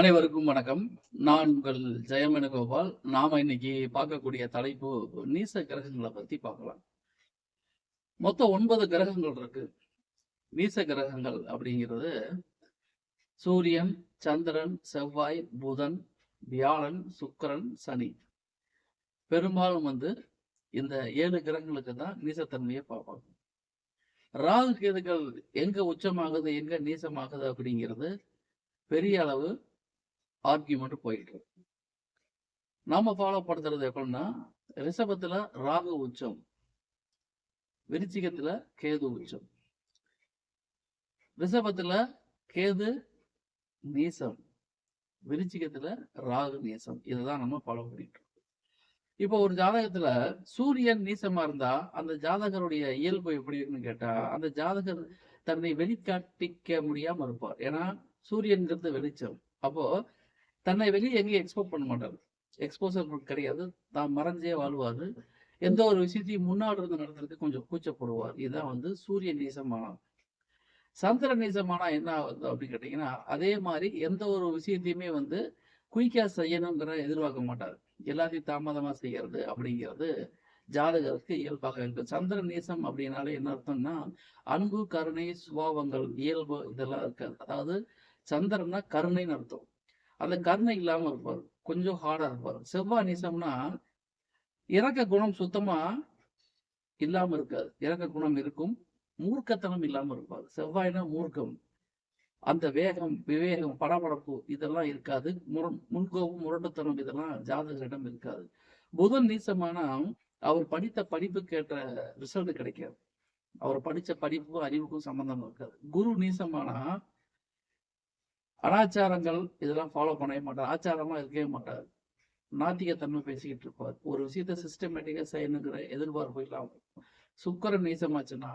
அனைவருக்கும் வணக்கம். நான் உங்கள் ஜெயமேனுகோபால். நாம இன்னைக்கு பார்க்கக்கூடிய தலைப்பு நீச கிரகங்களை பத்தி பார்க்கலாம். மொத்தம் ஒன்பது கிரகங்கள் இருக்கு. நீச கிரகங்கள் அப்படிங்கிறது சூரியன் சந்திரன் செவ்வாய் புதன் வியாழன் சுக்கரன் சனி. பெரும்பாலும் வந்து இந்த ஏழு கிரகங்களுக்கு தான் நீசத்தன்மையை பார்ப்பாங்க. ராகு கேதுகள் எங்க உச்சமாகுது எங்க நீசமாகுது அப்படிங்கிறது பெரிய அளவு ஆர்கியூமெண்ட் போயிட்டு இருக்கு. நாம ஃபாலோ படுத்துறது எப்படின்னா ரிஷபத்துல ராகு உச்சம் விருச்சிகத்துல கேது உச்சம். ரிஷபத்துல கேது நீசம் விருச்சிகத்துல ராகு நீசம். இதுதான் நம்ம ஃபாலோ பண்ணிட்டு இருக்கோம். இப்போ ஒரு ஜாதகத்துல சூரியன் நீசமா இருந்தா அந்த ஜாதகருடைய இயல்பு எப்படி இருக்குன்னு கேட்டா அந்த ஜாதகர் தன்னை வெளிக்காட்டிக்க முடியாம இருப்பார். ஏன்னா சூரியன்கிறது வெளிச்சம். அப்போ தன்னை வெளியே எங்கேயும் எக்ஸ்போர்ட் பண்ண மாட்டார். எக்ஸ்போசர் கிடையாது. தான் மறைஞ்சே வாழ்வார். எந்த ஒரு விஷயத்தையும் முன்னாடி இருந்து நடத்துறதுக்கு கொஞ்சம் கூச்சப்படுவார். இதுதான் வந்து சூரிய நீசமானம் சந்திர நீசமானா என்ன ஆகுது அப்படின்னு கேட்டீங்கன்னா அதே மாதிரி எந்த ஒரு விஷயத்தையுமே வந்து குயிக்கா செய்யணுங்கிற எதிர்பார்க்க மாட்டார். எல்லாத்தையும் தாமதமா செய்யறது அப்படிங்கிறது ஜாதகருக்கு இயல்பாக இருக்கு. சந்திர நீசம் அப்படின்னாலே என்ன அர்த்தம்னா அன்பு கருணை சுபாவங்கள் இயல்பு இதெல்லாம் இருக்காது அதாவது சந்திரன்னா கருணைன்னு அர்த்தம். அந்த கருணை இல்லாம இருப்பார். கொஞ்சம் ஹார்டா இருப்பார். செவ்வாய் நீசம்னா இறக்க குணம் சுத்தமா இல்லாம இருக்காது. இறக்க குணம் இருக்கும். மூர்க்கத்தனம் இல்லாம இருப்பார். செவ்வாய்னா மூர்க்கம். அந்த வேகம் விவேகம் படபடப்பு இதெல்லாம் இருக்காது. முரண் முன்கோபம் முரட்டுத்தனம் இதெல்லாம் ஜாதகரிடம் இருக்காது. புதன் நீசமானா அவர் படித்த படிப்புக்கு ஏற்ற ரிசல்ட் கிடைக்காது. அவர் படிச்ச படிப்புக்கும் அறிவுக்கும் சம்பந்தம் இருக்காது. குரு நீசமானா அனாச்சாரங்கள் இதெல்லாம் ஃபாலோ பண்ணவே மாட்டார் ஆச்சாரமா இருக்கவே மாட்டார் நாத்திகத்தன்மை பேசிக்கிட்டு இருப்பார். ஒரு விஷயத்த சிஸ்டமேட்டிக்கா செய்யணுங்கிற எதிர்பார்ப்பு இல்லாமல் சுக்கரன் நீசமாச்சுன்னா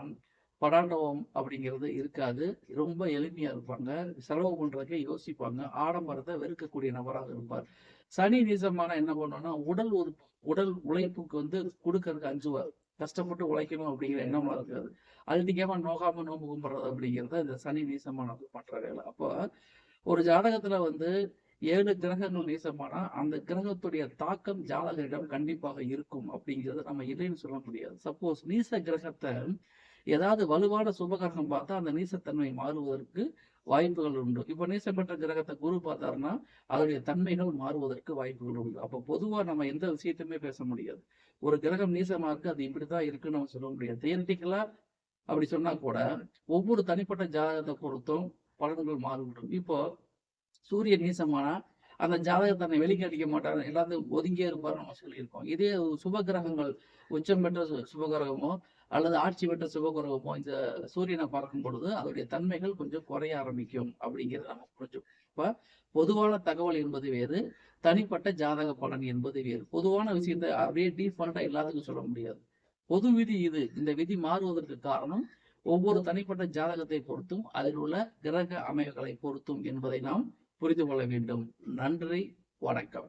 படாண்டவம் அப்படிங்கிறது இருக்காது. ரொம்ப எளிமையா இருப்பாங்க. செலவு பண்றதுக்கே யோசிப்பாங்க. ஆடம்பரத்தை வெறுக்கக்கூடிய நபராக இருப்பார். சனி நீசமான என்ன பண்ணோம்னா உடல் ஒரு உடல் உழைப்புக்கு வந்து கொடுக்கறதுக்கு அஞ்சுவார். கஷ்டப்பட்டு உழைக்கணும் அப்படிங்கிற எண்ணம்லாம் இருக்காது. அழுதிக்காம நோகாம நோம்பு கும்பிட்றது அப்படிங்கிறத இந்த சனி நீசமானது பண்ணுற வேலை. அப்போ ஒரு ஜாதகத்துல வந்து ஏழு கிரகங்கள் நீசமானா அந்த கிரகத்துடைய தாக்கம் ஜாதகரிடம் கண்டிப்பாக இருக்கும் அப்படிங்கிறது நம்ம இல்லைன்னு சொல்ல முடியாது. சப்போஸ் நீச கிரகத்தை ஏதாவது வலுவான சுபகிரகம் பார்த்தா அந்த நீசத்தன்மை மாறுவதற்கு வாய்ப்புகள் உண்டு. இப்ப நீசப்பட்ட பெற்ற கிரகத்தை குரு பார்த்தாருன்னா அதனுடைய தன்மைகள் மாறுவதற்கு வாய்ப்புகள் உண்டு. அப்ப பொதுவா நம்ம எந்த விஷயத்தையுமே பேச முடியாது. ஒரு கிரகம் நீசமா இருக்கு அது இப்படிதான் இருக்குன்னு நம்ம சொல்ல முடியாது. தியரிட்டிக்கலா அப்படி சொன்னா கூட ஒவ்வொரு தனிப்பட்ட ஜாதகத்தை பொறுத்தும் பலன்கள் மாறுபடும் இப்போ சூரிய நீசமானா அந்த ஜாதகத்தனை தன்னை வெளிக்காட்டிக்க மாட்டார் எல்லாத்தையும் ஒதுங்கியே இருப்பார் நம்ம சொல்லியிருக்கோம். இதே சுப கிரகங்கள் உச்சம் பெற்ற சுபகிரகமோ அல்லது ஆட்சி பெற்ற சுபகிரகமோ இந்த சூரியனை பார்க்கும் பொழுது அதோடைய தன்மைகள் கொஞ்சம் குறைய ஆரம்பிக்கும் அப்படிங்கிறத நம்ம புரிஞ்சோம் இப்போ பொதுவான தகவல் என்பது வேறு தனிப்பட்ட ஜாதக பலன் என்பது வேறு. பொதுவான விஷயத்தை அப்படியே டீஃபால்ட்டா எல்லாத்துக்கும் சொல்ல முடியாது. பொது விதி இது. இந்த விதி மாறுவதற்கு காரணம் ஒவ்வொரு தனிப்பட்ட ஜாதகத்தை பொறுத்தும் அதில் உள்ள கிரக அமைவுகளை பொறுத்தும் என்பதை நாம் புரிந்து கொள்ள வேண்டும். நன்றி வணக்கம்.